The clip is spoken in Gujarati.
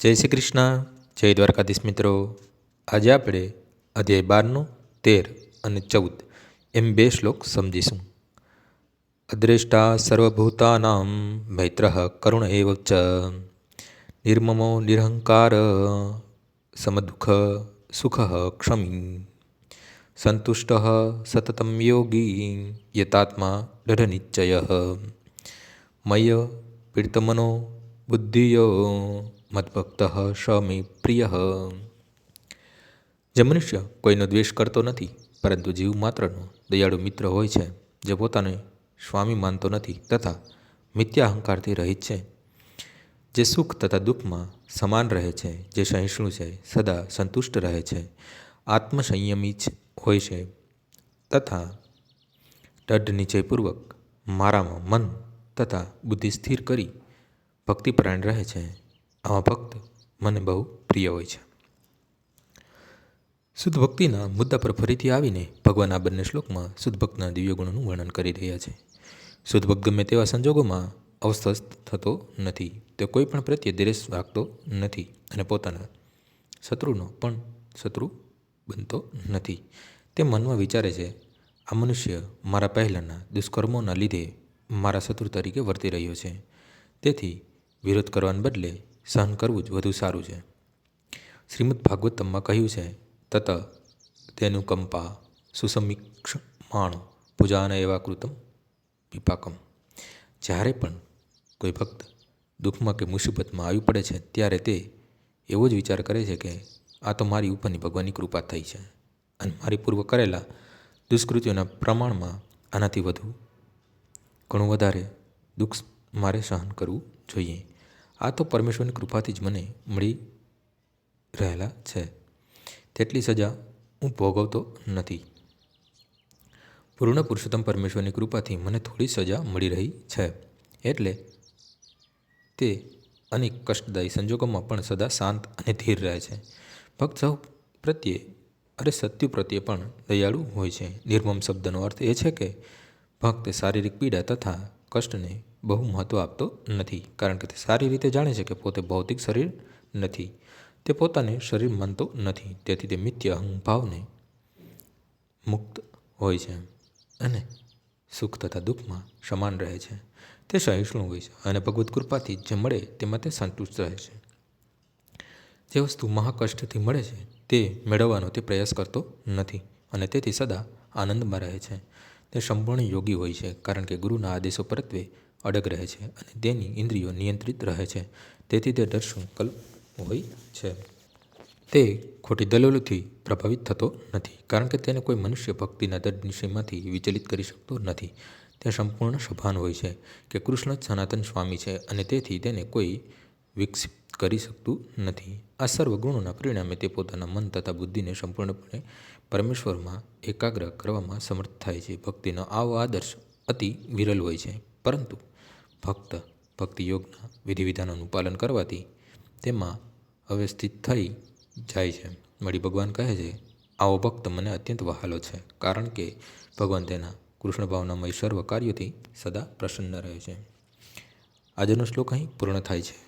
જય શ્રી કૃષ્ણ. જય દ્વારકાધીશ મિત્રો. આજે આપણે અધ્યાય બારનો તેર અને ચૌદ એમ બે શ્લોક સમજીશું. અદ્રેષ્ટા સર્વભૂતાનામ મૈત્ર કરુણ એવ ચ. નિર્મમો નિરહંકાર સમદુઃખ સુખ ક્ષમી. સંતુષ્ટ સતતમ યોગી યતાત્મા દઢ નિશ્ચય મય પીડિતમનો બુદ્ધિયો મદભક્ત સ મે પ્રિય. જે મનુષ્ય કોઈનો દ્વેષ કરતો નથી, પરંતુ જીવ માત્રનો દયાળુ મિત્ર હોય છે, જે પોતાને સ્વામી માનતો નથી તથા મિથ્યા અહંકારથી રહિત છે. જે સુખ તથા દુઃખમાં સમાન રહે છે, જે સહિષ્ણુ છે, સદા સંતુષ્ટ રહે છે, આત્મસંયમી જ હોય છે તથા દઢ નિશ્ચયપૂર્વક મારામાં મન તથા બુદ્ધિ સ્થિર કરી ભક્તિપરાયણ રહે છે. આવા ભક્ત મને બહુ પ્રિય હોય છે. શુદ્ધ ભક્તિના મુદ્દા પર ફરીથી આવીને ભગવાન આ બંને શ્લોકમાં શુદ્ધ ભક્તના દિવ્ય ગુણોનું વર્ણન કરી રહ્યા છે. શુદ્ધ ભક્ત ગમે તેવા સંજોગોમાં અવસ્થસ્થ થતો નથી, તે કોઈ પણ પ્રત્યે દ્વેષ રાખતો નથી અને પોતાના શત્રુનો પણ શત્રુ બનતો નથી. તે મનમાં વિચારે છે, આ મનુષ્ય મારા પહેલાંના દુષ્કર્મોના લીધે મારા શત્રુ તરીકે વર્તી રહ્યો છે. તેથી વિરોધ કરવાને બદલે સહન કરવું જ વધુ સારું છે. શ્રીમદ ભાગવતમમાં કહ્યું છે, તત તેનું કંપા સુસમીક્ષમાણ પૂજાન એવા કૃતમ વિપાકમ. જ્યારે પણ કોઈ ભક્ત દુઃખમાં કે મુસીબતમાં આવી પડે છે, ત્યારે તે એવો જ વિચાર કરે છે કે, આ તો મારી ઉપરની ભગવાનની કૃપા થઈ છે અને મારી પૂર્વ કરેલા દુષ્કૃત્યોના પ્રમાણમાં આનાથી વધુ ઘણું વધારે દુઃખ મારે સહન કરવું જોઈએ. આ તો પરમેશ્વરની કૃપાથી જ મને મળી રહેલા છે. તેટલી સજા હું ભોગવતો નથી. પૂર્ણ પુરુષોત્તમ પરમેશ્વરની કૃપાથી મને થોડી સજા મળી રહી છે. એટલે તે અનેક કષ્ટદાયી સંજોગોમાં પણ સદા શાંત અને ધીર રહે છે. ભક્ત સૌ પ્રત્યે અરે સત્યુ પ્રત્યે પણ દયાળુ હોય છે. નિર્મમ શબ્દનો અર્થ એ છે કે ભક્ત શારીરિક પીડા તથા કષ્ટને બહુ મહત્ત્વ આપતો નથી. કારણ કે તે સારી રીતે જાણે છે કે પોતે ભૌતિક શરીર નથી. તે પોતાને શરીર માનતો નથી. તેથી તે મિત્ય અહંભાવને મુક્ત હોય છે અને સુખ તથા દુઃખમાં સમાન રહે છે. તે સહિષ્ણુ હોય છે અને ભગવત કૃપાથી જે મળે તેમાં તે સંતુષ્ટ રહે છે. જે વસ્તુ મહાકષ્ટથી મળે છે તે મેળવવાનો તે પ્રયાસ કરતો નથી અને તેથી સદા આનંદમાં રહે છે. તે સંપૂર્ણ યોગી હોય છે, કારણ કે ગુરુના આદેશો પરત્વે અડગ રહે છે અને તેની ઇન્દ્રિયો નિયંત્રિત રહે છે. તેથી તે દર્શનકલ્પ હોય છે. તે ખોટી દલીલોથી પ્રભાવિત થતો નથી, કારણ કે તેને કોઈ મનુષ્ય ભક્તિના દઢ નિશ્ચયમાંથી વિચલિત કરી શકતો નથી. તે સંપૂર્ણ સભાન હોય છે કે કૃષ્ણ જ સનાતન સ્વામી છે અને તેથી તેને કોઈ વિકસિત કરી શકતું નથી. આ સર્વ ગુણોના પરિણામે તે પોતાના મન તથા બુદ્ધિને સંપૂર્ણપણે પરમેશ્વરમાં એકાગ્ર કરવામાં સમર્થ થાય છે. ભક્તિનો આવો આદર્શ અતિ વિરલ હોય છે. પરંતુ ભક્ત ભક્તિ યોગના વિધિ વિધાનોનું પાલન કરવાથી તેમાં અવ્યવસ્થિત થઈ જાય છે. વળી ભગવાન કહે છે, આવો ભક્ત મને અત્યંત વહાલો છે, કારણ કે ભગવાન તેના કૃષ્ણ ભાવનામય સર્વ કાર્યોથી સદા પ્રસન્ન રહે છે. આજનો શ્લોક અહીં પૂર્ણ થાય છે.